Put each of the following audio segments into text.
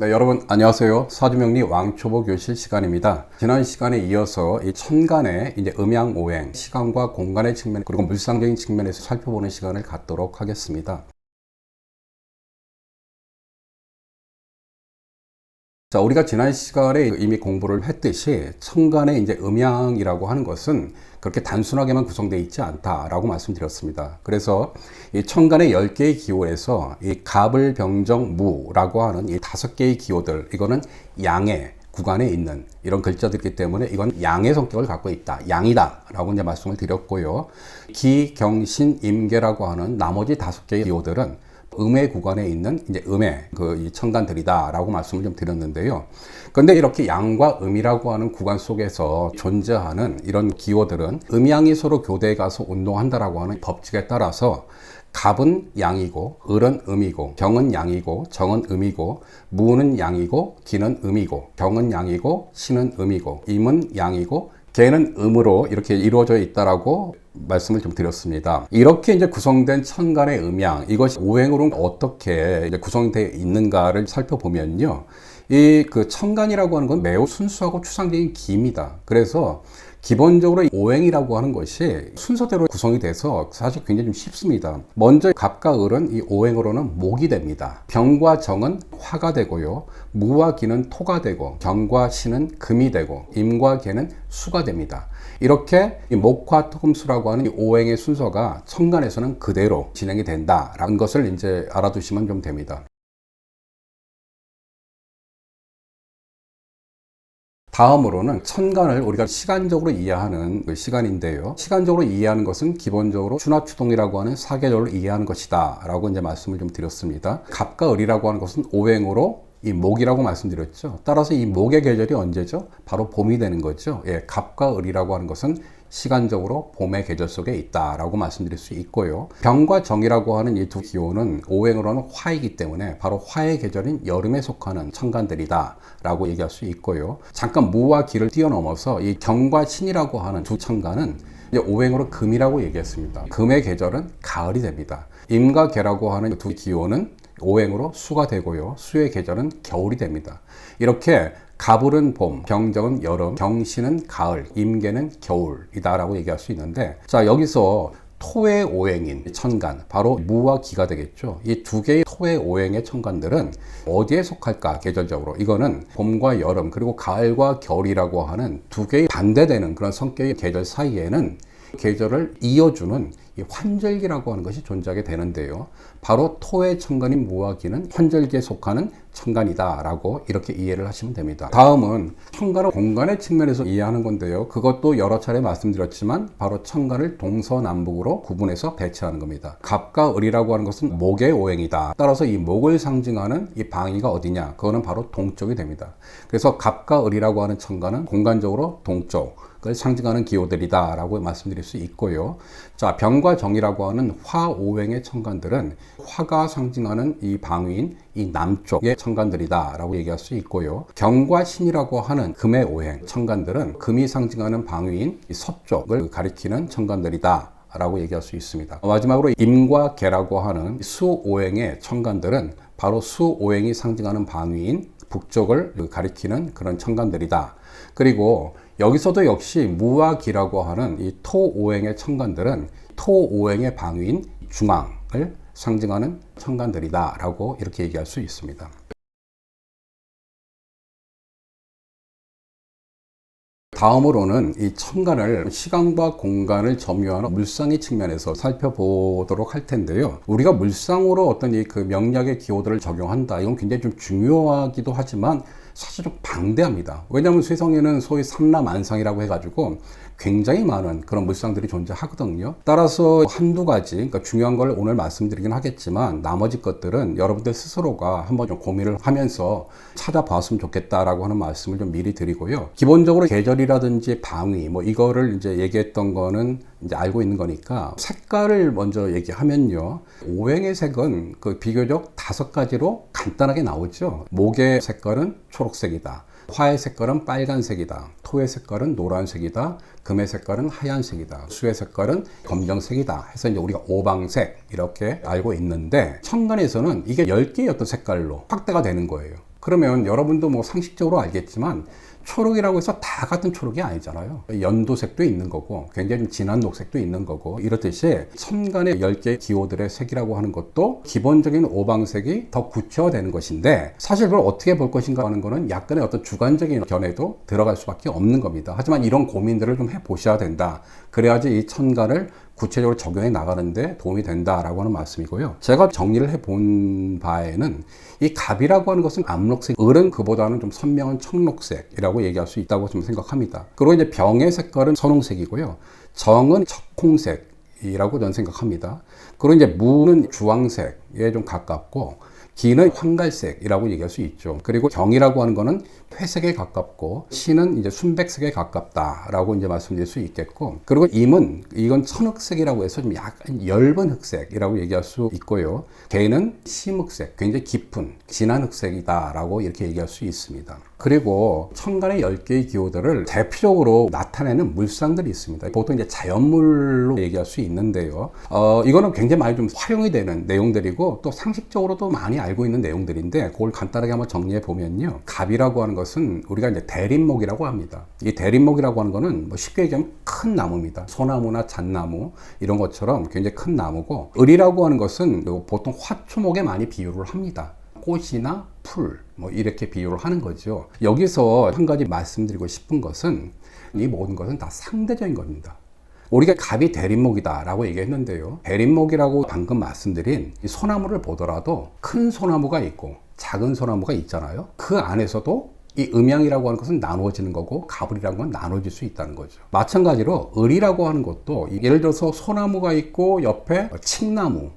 네, 여러분 안녕하세요. 사주명리 왕초보 교실 시간입니다. 지난 시간에 이어서 이 천간의 이제 음양 오행, 시간과 공간의 측면 그리고 물상적인 측면에서 살펴보는 시간을 갖도록 하겠습니다. 자, 우리가 지난 시간에 이미 공부를 했듯이 천간의 이제 음양이라고 하는 것은 그렇게 단순하게만 구성되어 있지 않다라고 말씀드렸습니다. 그래서 이 천간의 10개의 기호에서 이 갑을 병정 무라고 하는 이 다섯 개의 기호들 이거는 양의 구간에 있는 이런 글자들이기 때문에 이건 양의 성격을 갖고 있다. 양이다. 라고 이제 말씀을 드렸고요. 기, 경, 신, 임계라고 하는 나머지 다섯 개의 기호들은 음의 구간에 있는 이제 음의 그 천간들이다라고 말씀을 좀 드렸는데요. 그런데 이렇게 양과 음이라고 하는 구간 속에서 존재하는 이런 기호들은 음양이 서로 교대에 가서 운동한다라고 하는 법칙에 따라서 갑은 양이고 을은 음이고 경은 양이고 정은 음이고 무는 양이고 기는 음이고 경은 양이고 신은 음이고 임은 양이고 개는 음으로 이렇게 이루어져 있다라고 말씀을 좀 드렸습니다. 이렇게 이제 구성된 천간의 음양, 이것이 오행으로 어떻게 이제 구성되어 있는가를 살펴보면요. 이 그 천간이라고 하는 건 매우 순수하고 추상적인 기입니다. 그래서 기본적으로 오행이라고 하는 것이 순서대로 구성이 돼서 사실 굉장히 좀 쉽습니다. 먼저 갑과 을은 이 오행으로는 목이 됩니다. 병과 정은 화가 되고요. 무와 기는 토가 되고 경과 신은 금이 되고 임과 개는 수가 됩니다. 이렇게 이 목화 토금수라고 하는 이 오행의 순서가 천간에서는 그대로 진행이 된다라는 것을 이제 알아두시면 좀 됩니다. 다음으로는 천간을 우리가 시간적으로 이해하는 그 시간인데요. 시간적으로 이해하는 것은 기본적으로 추나추동이라고 하는 사계절로 이해하는 것이다. 라고 이제 말씀을 좀 드렸습니다. 갑과 을이라고 하는 것은 오행으로 이 목이라고 말씀드렸죠. 따라서 이 목의 계절이 언제죠? 바로 봄이 되는 거죠. 예, 갑과 을이라고 하는 것은 시간적으로 봄의 계절 속에 있다라고 말씀드릴 수 있고요. 병과 정이라고 하는 이 두 기호는 오행으로는 화이기 때문에 바로 화의 계절인 여름에 속하는 천간들이다라고 얘기할 수 있고요. 잠깐 무와 기를 뛰어넘어서 이 경과 신이라고 하는 두 천간은 이제 오행으로 금이라고 얘기했습니다. 금의 계절은 가을이 됩니다. 임과 개라고 하는 두 기호는 오행으로 수가 되고요. 수의 계절은 겨울이 됩니다. 이렇게 가불은 봄, 경정은 여름, 경신은 가을, 임계는 겨울이다라고 얘기할 수 있는데 자 여기서 토의 오행인 천간, 바로 무와 기가 되겠죠. 이 두 개의 토의 오행의 천간들은 어디에 속할까, 계절적으로? 이거는 봄과 여름, 그리고 가을과 겨울이라고 하는 두 개의 반대되는 그런 성격의 계절 사이에는 계절을 이어주는 이 환절기라고 하는 것이 존재하게 되는데요. 바로 토의 천간인 무화기는 환절기에 속하는 천간이다라고 이렇게 이해를 하시면 됩니다. 다음은 천간을 공간의 측면에서 이해하는 건데요. 그것도 여러 차례 말씀드렸지만 바로 천간을 동서남북으로 구분해서 배치하는 겁니다. 갑과 을이라고 하는 것은 목의 오행이다. 따라서 이 목을 상징하는 이 방위가 어디냐? 그거는 바로 동쪽이 됩니다. 그래서 갑과 을이라고 하는 천간은 공간적으로 동쪽 을 상징하는 기호들이다라고 말씀드릴 수 있고요. 자, 병과 정이라고 하는 화오행의 천간들은 화가 상징하는 이 방위인 이 남쪽의 천간들이다라고 얘기할 수 있고요. 경과 신이라고 하는 금의 오행 천간들은 금이 상징하는 방위인 이 서쪽을 가리키는 천간들이다. 라고 얘기할 수 있습니다. 마지막으로 임과 개라고 하는 수오행의 천간들은 바로 수오행이 상징하는 방위인 북쪽을 가리키는 그런 천간들이다. 그리고 여기서도 역시 무와 기라고 하는 이 토오행의 천간들은 토오행의 방위인 중앙을 상징하는 천간들이다라고 이렇게 얘기할 수 있습니다. 다음으로는 이 천간을 시간과 공간을 점유하는 물상의 측면에서 살펴보도록 할 텐데요. 우리가 물상으로 어떤 이 그 명략의 기호들을 적용한다. 이건 굉장히 좀 중요하기도 하지만 사실 좀 방대합니다. 왜냐하면 세상에는 소위 삼라만상이라고 해가지고 굉장히 많은 그런 물상들이 존재하거든요. 따라서 한두 가지, 그러니까 중요한 걸 오늘 말씀드리긴 하겠지만 나머지 것들은 여러분들 스스로가 한번 좀 고민을 하면서 찾아봤으면 좋겠다라고 하는 말씀을 좀 미리 드리고요. 기본적으로 계절이라든지 방위, 뭐 이거를 이제 얘기했던 거는 이제 알고 있는 거니까 색깔을 먼저 얘기하면요. 오행의 색은 그 비교적 다섯 가지로 간단하게 나오죠. 목의 색깔은 초록색이다. 화의 색깔은 빨간색이다. 토의 색깔은 노란색이다. 금의 색깔은 하얀색이다. 수의 색깔은 검정색이다. 해서 이제 우리가 오방색 이렇게 알고 있는데 천간에서는 이게 10개의 어떤 색깔로 확대가 되는 거예요. 그러면 여러분도 뭐 상식적으로 알겠지만 초록이라고 해서 다 같은 초록이 아니잖아요. 연도색도 있는 거고, 굉장히 좀 진한 녹색도 있는 거고, 이렇듯이 천간의 10개 기호들의 색이라고 하는 것도 기본적인 오방색이 더 구체화되는 것인데, 사실 그걸 어떻게 볼 것인가 하는 거는 약간의 어떤 주관적인 견해도 들어갈 수밖에 없는 겁니다. 하지만 이런 고민들을 좀 해보셔야 된다. 그래야지 이 천간을 구체적으로 적용해 나가는데 도움이 된다라고 하는 말씀이고요. 제가 정리를 해본 바에는 이 갑이라고 하는 것은 암록색, 을은 그보다는 좀 선명한 청록색이라고 얘기할 수 있다고 좀 생각합니다. 그리고 이제 병의 색깔은 선홍색이고요. 정은 적홍색 이라고 저는 생각합니다. 그리고 이제 무는 주황색에 좀 가깝고 기는 황갈색이라고 얘기할 수 있죠. 그리고 경이라고 하는 거는 회색에 가깝고 신은 이제 순백색에 가깝다라고 이제 말씀드릴 수 있겠고 그리고 임은 이건 천흑색이라고 해서 좀 약간 엷은 흑색이라고 얘기할 수 있고요. 개는 심흑색, 굉장히 깊은 진한 흑색이다라고 이렇게 얘기할 수 있습니다. 그리고 천간의 10개의 기호들을 대표적으로 나타내는 물상들이 있습니다. 보통 이제 자연물로 얘기할 수 있는데요. 어, 이거는 굉장히 많이 좀 활용이 되는 내용들이고 또 상식적으로도 많이 알고 있는 내용들인데 그걸 간단하게 한번 정리해 보면요. 갑이라고 하는 것은 우리가 이제 대림목이라고 합니다. 이 대림목이라고 하는 거는 뭐 쉽게 얘기하면 큰 나무입니다. 소나무나 잣나무 이런 것처럼 굉장히 큰 나무고 을이라고 하는 것은 보통 화초목에 많이 비유를 합니다. 꽃이나 풀, 뭐 이렇게 비유를 하는 거죠. 여기서 한 가지 말씀드리고 싶은 것은 이 모든 것은 다 상대적인 겁니다. 우리가 갑이 대림목이다라고 얘기했는데요. 대림목이라고 방금 말씀드린 이 소나무를 보더라도 큰 소나무가 있고 작은 소나무가 있잖아요. 그 안에서도 이 음양이라고 하는 것은 나누어지는 거고 가불이라는 건 나눠질 수 있다는 거죠. 마찬가지로 을이라고 하는 것도 예를 들어서 소나무가 있고 옆에 칡나무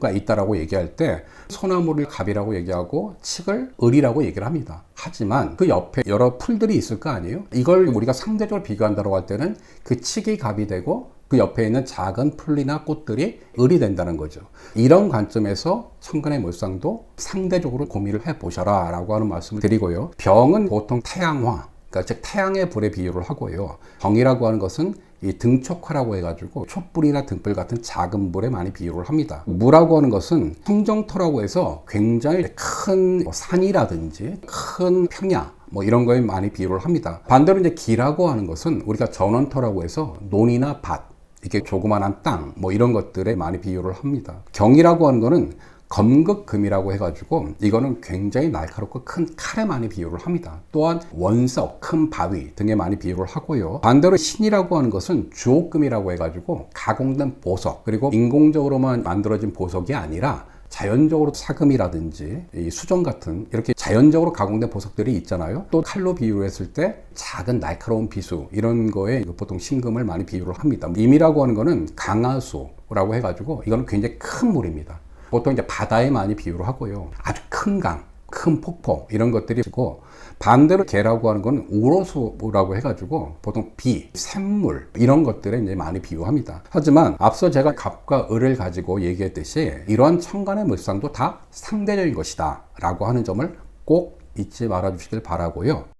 가 있다라고 얘기할 때 소나무를 갑이라고 얘기하고 칡을 을이라고 얘기를 합니다. 하지만 그 옆에 여러 풀들이 있을 거 아니에요? 이걸 우리가 상대적으로 비교한다고 할 때는 그 칡이 갑이 되고 그 옆에 있는 작은 풀이나 꽃들이 을이 된다는 거죠. 이런 관점에서 천간의 물상도 상대적으로 고민을 해 보셔라 라고 하는 말씀을 드리고요. 병은 보통 태양화, 그러니까 즉 태양의 불에 비유를 하고요. 정이라고 하는 것은 이 등촉화라고 해가지고 촛불이나 등불 같은 작은 불에 많이 비유를 합니다. 무라고 하는 것은 성정토라고 해서 굉장히 큰 산이라든지 큰 평야 뭐 이런 거에 많이 비유를 합니다. 반대로 이제 기라고 하는 것은 우리가 전원터라고 해서 논이나 밭 이렇게 조그만한 땅 뭐 이런 것들에 많이 비유를 합니다. 경이라고 하는 거는 검극금이라고 해가지고 이거는 굉장히 날카롭고 큰 칼에 많이 비유를 합니다. 또한 원석, 큰 바위 등에 많이 비유를 하고요. 반대로 신이라고 하는 것은 주옥금이라고 해가지고 가공된 보석 그리고 인공적으로만 만들어진 보석이 아니라 자연적으로 사금이라든지 수정 같은 이렇게 자연적으로 가공된 보석들이 있잖아요. 또 칼로 비유했을 때 작은 날카로운 비수 이런 거에 보통 신금을 많이 비유를 합니다. 임이라고 하는 거는 강하수라고 해가지고 이거는 굉장히 큰 물입니다. 보통 이제 바다에 많이 비유를 하고요. 아주 큰 강, 큰 폭포 이런 것들이 있고 반대로 개라고 하는 건 우로수라고 해가지고 보통 비, 샘물 이런 것들에 이제 많이 비유합니다. 하지만 앞서 제가 갑과 을을 가지고 얘기했듯이 이러한 천간의 물상도 다 상대적인 것이다 라고 하는 점을 꼭 잊지 말아 주시길 바라고요.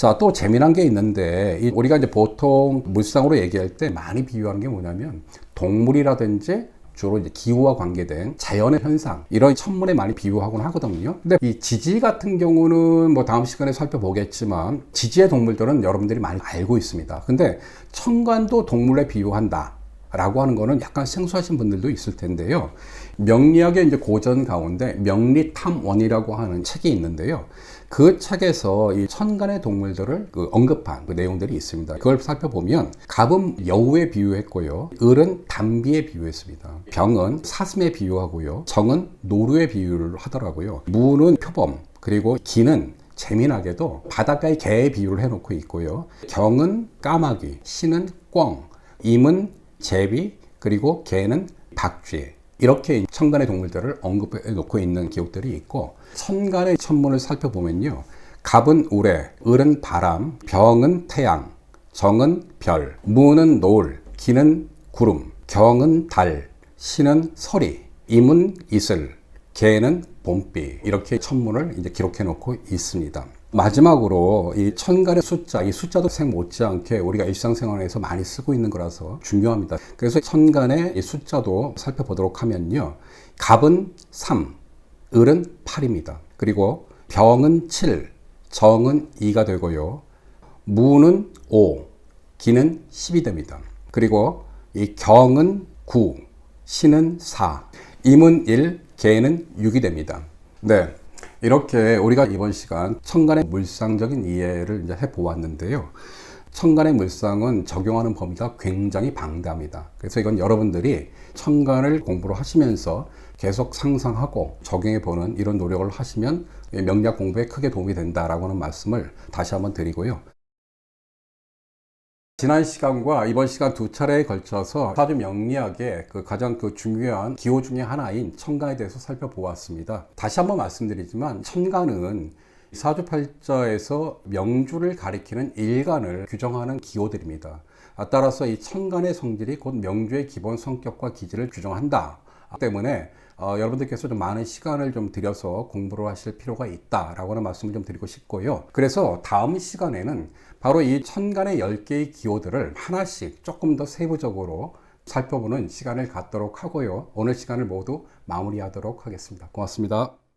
자, 또 재미난 게 있는데, 우리가 이제 보통 물상으로 얘기할 때 많이 비유하는 게 뭐냐면, 동물이라든지 주로 이제 기후와 관계된 자연의 현상 이런 천문에 많이 비유하곤 하거든요. 근데 이 지지 같은 경우는 뭐 다음 시간에 살펴보겠지만 지지의 동물들은 여러분들이 많이 알고 있습니다. 근데 천간도 동물에 비유한다. 라고 하는 거는 약간 생소하신 분들도 있을 텐데요. 명리학의 이제 고전 가운데 명리탐원이라고 하는 책이 있는데요. 그 책에서 이 천간의 동물들을 그 언급한 그 내용들이 있습니다. 그걸 살펴보면 갑은 여우에 비유했고요. 을은 담비에 비유했습니다. 병은 사슴에 비유하고요. 정은 노루에 비유를 하더라고요. 무는 표범, 그리고 기는 재미나게도 바닷가의 개에 비유를 해놓고 있고요. 경은 까마귀, 신은 꿩, 임은 제비, 그리고 개는 박쥐. 이렇게 천간의 동물들을 언급해 놓고 있는 기록들이 있고 천간의 천문을 살펴보면요. 갑은 우레, 을은 바람, 병은 태양, 정은 별, 무는 노을, 기는 구름, 경은 달, 신은 서리, 임은 이슬, 개는 봄비 이렇게 천문을 이제 기록해 놓고 있습니다. 마지막으로 이 천간의 숫자, 이 숫자도 생 못지않게 우리가 일상생활에서 많이 쓰고 있는 거라서 중요합니다. 그래서 천간의 이 숫자도 살펴보도록 하면요. 갑은 3, 을은 8입니다. 그리고 병은 7, 정은 2가 되고요. 무는 5, 기는 10이 됩니다. 그리고 이 경은 9, 신은 4, 임은 1, 개는 6이 됩니다. 네. 이렇게 우리가 이번 시간 천간의 물상적인 이해를 이제 해 보았는데요. 천간의 물상은 적용하는 범위가 굉장히 방대합니다. 그래서 이건 여러분들이 천간을 공부를 하시면서 계속 상상하고 적용해 보는 이런 노력을 하시면 명리학 공부에 크게 도움이 된다라고 하는 말씀을 다시 한번 드리고요. 지난 시간과 이번 시간 두 차례에 걸쳐서 사주 명리학의 그 가장 그 중요한 기호 중의 하나인 천간에 대해서 살펴보았습니다. 다시 한번 말씀드리지만 천간은 사주팔자에서 명주를 가리키는 일간을 규정하는 기호들입니다. 아, 따라서 이 천간의 성질이 곧 명주의 기본 성격과 기질을 규정한다. 때문에 어, 여러분들께서 좀 많은 시간을 좀 들여서 공부를 하실 필요가 있다라고 하는 말씀을 좀 드리고 싶고요. 그래서 다음 시간에는 바로 이 천간의 10개의 기호들을 하나씩 조금 더 세부적으로 살펴보는 시간을 갖도록 하고요. 오늘 시간을 모두 마무리하도록 하겠습니다. 고맙습니다.